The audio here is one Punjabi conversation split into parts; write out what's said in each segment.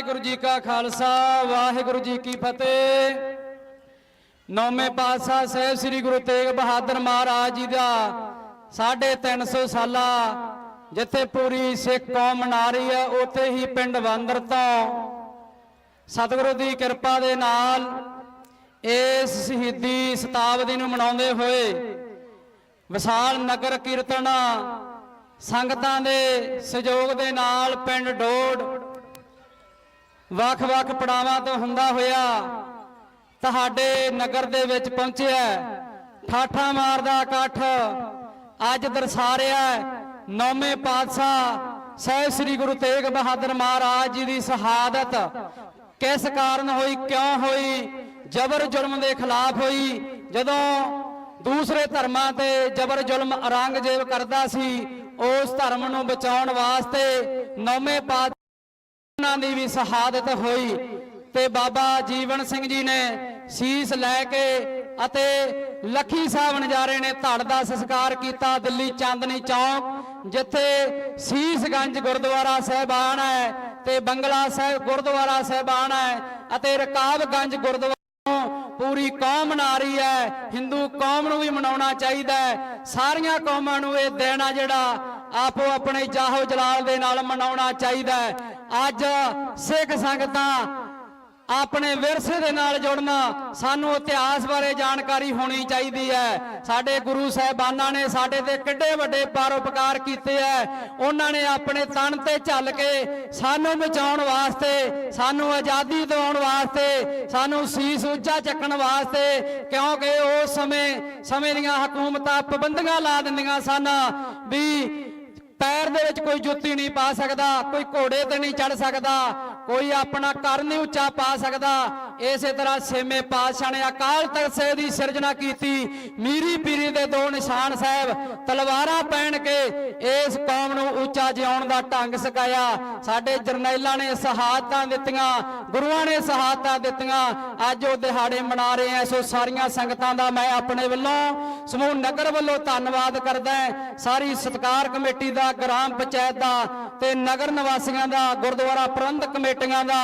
ਵਾਹਿਗੁਰੂ ਜੀ ਕਾ ਖਾਲਸਾ, ਵਾਹਿਗੁਰੂ ਜੀ ਕੀ ਫਤਿਹ। ਨੌਵੇਂ ਪਾਤਸ਼ਾਹ ਸਾਹਿਬ ਸ੍ਰੀ ਗੁਰੂ ਤੇਗ ਬਹਾਦਰ ਮਹਾਰਾਜ ਜੀ ਦਾ 350 ਸਾਲਾ, ਜਿੱਥੇ ਪੂਰੀ ਸਿੱਖ ਕੌਮ ਮਨਾ ਰਹੀ ਹੈ ਉੱਥੇ ਹੀ ਪਿੰਡ ਵਾਂਦਰ ਤੋਂ ਸਤਿਗੁਰੂ ਦੀ ਕਿਰਪਾ ਦੇ ਨਾਲ ਇਸ ਸ਼ਹੀਦੀ ਸ਼ਤਾਬਦੀ ਨੂੰ ਮਨਾਉਂਦੇ ਹੋਏ ਵਿਸ਼ਾਲ ਨਗਰ ਕੀਰਤਨ ਸੰਗਤਾਂ ਦੇ ਸਹਿਯੋਗ ਦੇ ਨਾਲ ਪਿੰਡ ਡੋੜ ਵੱਖ-ਵੱਖ ਪੜਾਵਾਂ ਤੋਂ ਹੁੰਦਾ ਹੋਇਆ ਤੁਹਾਡੇ ਨਗਰ ਦੇ ਵਿੱਚ ਪਹੁੰਚਿਆ ਠਾਠਾ ਮਾਰਦਾ ਇਕੱਠ ਅੱਜ ਦਰਸਾ ਰਿਹਾ ਨੌਵੇਂ ਪਾਤਸ਼ਾਹ ਸਹਿਬ ਸ੍ਰੀ ਗੁਰੂ ਤੇਗ ਬਹਾਦਰ ਮਹਾਰਾਜ ਜੀ ਦੀ ਸ਼ਹਾਦਤ ਕਿਸ ਕਾਰਨ ਹੋਈ, ਕਿਉਂ ਹੋਈ, ਜ਼ਬਰ ਜ਼ੁਲਮ ਦੇ ਖਿਲਾਫ ਹੋਈ, ਜਦੋਂ ਦੂਸਰੇ ਧਰਮਾਂ ਤੇ ਜ਼ਬਰ ਜ਼ੁਲਮ ਔਰੰਗਜ਼ੇਬ ਕਰਦਾ ਸੀ, ਉਸ ਧਰਮ ਨੂੰ ਬਚਾਉਣ ਵਾਸਤੇ ਨੌਵੇਂ ਪਾਤ ਉਹਨਾਂ ਦੀ ਵੀ ਸ਼ਹਾਦਤ ਹੋਈ ਤੇ ਬਾਬਾ ਜੀਵਨ ਸਿੰਘ ਜੀ ਨੇ ਸੀਸ ਲੈ ਕੇ ਅਤੇ ਲੱਖੀ ਸਾਹਿਬ ਨਜ਼ਾਰੇ ਨੇ ਧੜ ਦਾ ਸੰਸਕਾਰ ਕੀਤਾ ਦਿੱਲੀ ਚਾਂਦਨੀ ਚੌਕ, ਜਿੱਥੇ ਸੀਸਗੰਜ ਗੁਰਦੁਆਰਾ ਸਾਹਿਬਾਨ ਹੈ ਤੇ ਬੰਗਲਾ ਸਾਹਿਬ ਗੁਰਦੁਆਰਾ ਸਾਹਿਬਾਨ ਹੈ ਅਤੇ ਰਕਾਬਗੰਜ ਗੁਰਦੁਆਰਾ ਪੂਰੀ ਕੌਮ ਮਨਾ ਰਹੀ ਹੈ, ਹਿੰਦੂ ਕੌਮ ਨੂੰ ਵੀ ਮਨਾਉਣਾ ਚਾਹੀਦਾ ਹੈ। ਸਾਰੀਆਂ ਕੌਮਾਂ ਨੂੰ ਇਹ ਦਿਨ ਆ ਜਿਹੜਾ ਆਪੋ ਆਪਣੇ ਜਾਹੋ ਜਲਾਲ ਦੇ ਨਾਲ ਮਨਾਉਣਾ ਚਾਹੀਦਾ ਅੱਜ ਸਿੱਖ ਸੰਗਤਾਂ ਆਪਣੇ ਵਿਰਸੇ ਦੇ ਨਾਲ ਜੁੜਨਾ ਸਾਨੂੰ ਇਤਿਹਾਸ ਬਾਰੇ ਜਾਣਕਾਰੀ ਹੋਣੀ ਚਾਹੀਦੀ ਹੈ। ਸਾਡੇ ਗੁਰੂ ਸਾਹਿਬਾਨਾਂ ਨੇ ਸਾਡੇ ਤੇ ਕਿੱਡੇ ਵੱਡੇ ਪਰਉਪਕਾਰ ਕੀਤੇ ਐ ਉਹਨਾਂ ਨੇ ਆਪਣੇ ਤਨ ਤੇ ਝੱਲ ਕੇ ਸਾਨੂੰ ਬਚਾਉਣ ਵਾਸਤੇ, ਸਾਨੂੰ ਆਜ਼ਾਦੀ ਦਿਵਾਉਣ ਵਾਸਤੇ, ਸਾਨੂੰ ਸੀਸ ਉੱਚਾ ਚੱਕਣ ਵਾਸਤੇ, ਕਿਉਂਕਿ ਉਸ ਸਮੇਂ ਸਮੇਂ ਦੀਆਂ ਹਕੂਮਤਾਂ ਪਾਬੰਦੀਆਂ ਲਾ ਦਿੰਦੀਆਂ ਸਨ ਵੀ ਪੈਰ ਦੇ ਵਿੱਚ ਕੋਈ ਜੁੱਤੀ ਨਹੀਂ ਪਾ ਸਕਦਾ, ਕੋਈ ਘੋੜੇ ਤੇ ਨਹੀਂ ਚੜ ਸਕਦਾ, ਕੋਈ ਆਪਣਾ ਕਰ ਨਹੀਂ ਉੱਚਾ ਪਾ ਸਕਦਾ। ਇਸੇ ਤਰ੍ਹਾਂ ਛੇਵੇਂ ਪਾਤਸ਼ਾਹ ਨੇ ਅਕਾਲ ਤਖਤ ਸਾਹਿਬ ਦੀ ਸਿਰਜਣਾ ਕੀਤੀ। ਮੀਰੀ ਪੀਰੀ ਦੇ ਦੋ ਨਿਸ਼ਾਨ ਸਾਹਿਬ, ਤਲਵਾਰਾਂ ਪਹਿਨ ਕੇ ਇਸ ਕੌਮ ਨੂੰ ਉੱਚਾ ਜਿਉਣ ਦਾ ਢੰਗ ਸਿਖਾਇਆ। ਸਾਡੇ ਜਰਨੈਲਾਂ ਨੇ ਸ਼ਹਾਦਤਾਂ ਦਿੱਤੀਆਂ, ਗੁਰੂਆਂ ਨੇ ਸ਼ਹਾਦਤਾਂ ਦਿੱਤੀਆਂ। ਅੱਜ ਉਹ ਦਿਹਾੜੇ ਮਨਾ ਰਹੇ ਐ ਸੋ ਸਾਰੀਆਂ ਸੰਗਤਾਂ ਦਾ ਮੈਂ ਆਪਣੇ ਵੱਲੋਂ, ਸਮੂਹ ਨਗਰ ਵੱਲੋਂ ਧੰਨਵਾਦ ਕਰਦਾ ਸਾਰੀ ਸਤਕਾਰ ਕਮੇਟੀ ਦਾ, ਗ੍ਰਾਮ ਪੰਚਾਇਤ ਦਾ ਤੇ ਨਗਰ ਨਿਵਾਸੀਆਂ ਦਾ, ਗੁਰਦੁਆਰਾ ਪ੍ਰਬੰਧਕ ਕਮੇਟੀਆਂ ਦਾ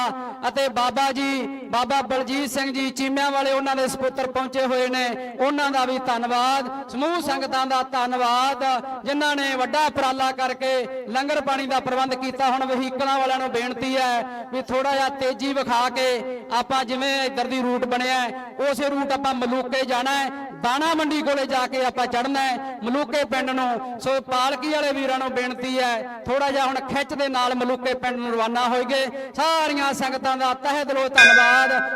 ਅਤੇ ਬਾਬਾ ਜੀ, ਬਾਬਾ ਬਲਜੀਤ ਸਿੰਘ ਜੀ ਚੀਮਿਆਂ ਵਾਲੇ ਉਹਨਾਂ ਦੇ ਸੁਪੁੱਤਰ ਪਹੁੰਚੇ ਹੋਏ ਨੇ। ਉਹਨਾਂ ਦਾ ਵੀ ਧੰਨਵਾਦ। ਸਮੂਹ ਸੰਗਤਾਂ ਦਾ ਧੰਨਵਾਦ। ਜਿਨ੍ਹਾਂ ਨੇ ਵੱਡਾ ਉਪਰਾਲਾ ਕਰਕੇ ਲੰਗਰ ਪਾਣੀ ਦਾ ਪ੍ਰਬੰਧ ਕੀਤਾ। ਹੁਣ ਵਹੀਕਲਾਂ ਵਾਲਿਆਂ ਨੂੰ ਬੇਨਤੀ ਹੈ ਵੀ ਥੋੜਾ ਜਿਹਾ ਤੇਜ਼ੀ ਵਿਖਾ ਕੇ ਆਪਾਂ ਜਿਵੇਂ ਇੱਧਰ ਦੀ ਰੂਟ ਬਣਿਆ ਉਸੇ ਰੂਟ ਆਪਾਂ ਮਲੂਕੇ ਜਾਣਾ ਹੈ। ਦਾਣਾ ਮੰਡੀ ਕੋਲੇ ਜਾ ਕੇ ਆਪਾਂ ਚੜਨਾ ਹੈ। ਮਲੂਕੇ ਪਿੰਡ ਨੂੰ, ਸੋ ਪਾਲਕੀ ਵਾਲੇ ਵੀਰਾਂ ਨੂੰ ਬੇਨਤੀ ਹੈ ਥੋੜਾ ਜਿਹਾ ਹੁਣ ਖਿੱਚ ਦੇ ਨਾਲ ਮਲੂਕੇ ਪਿੰਡ ਨੂੰ ਰਵਾਨਾ ਹੋਈਏ। ਸਾਰੀਆਂ ਸੰਗਤਾਂ ਦਾ ਤਹਿ ਦਿਲੋਂ ਧੰਨਵਾਦ।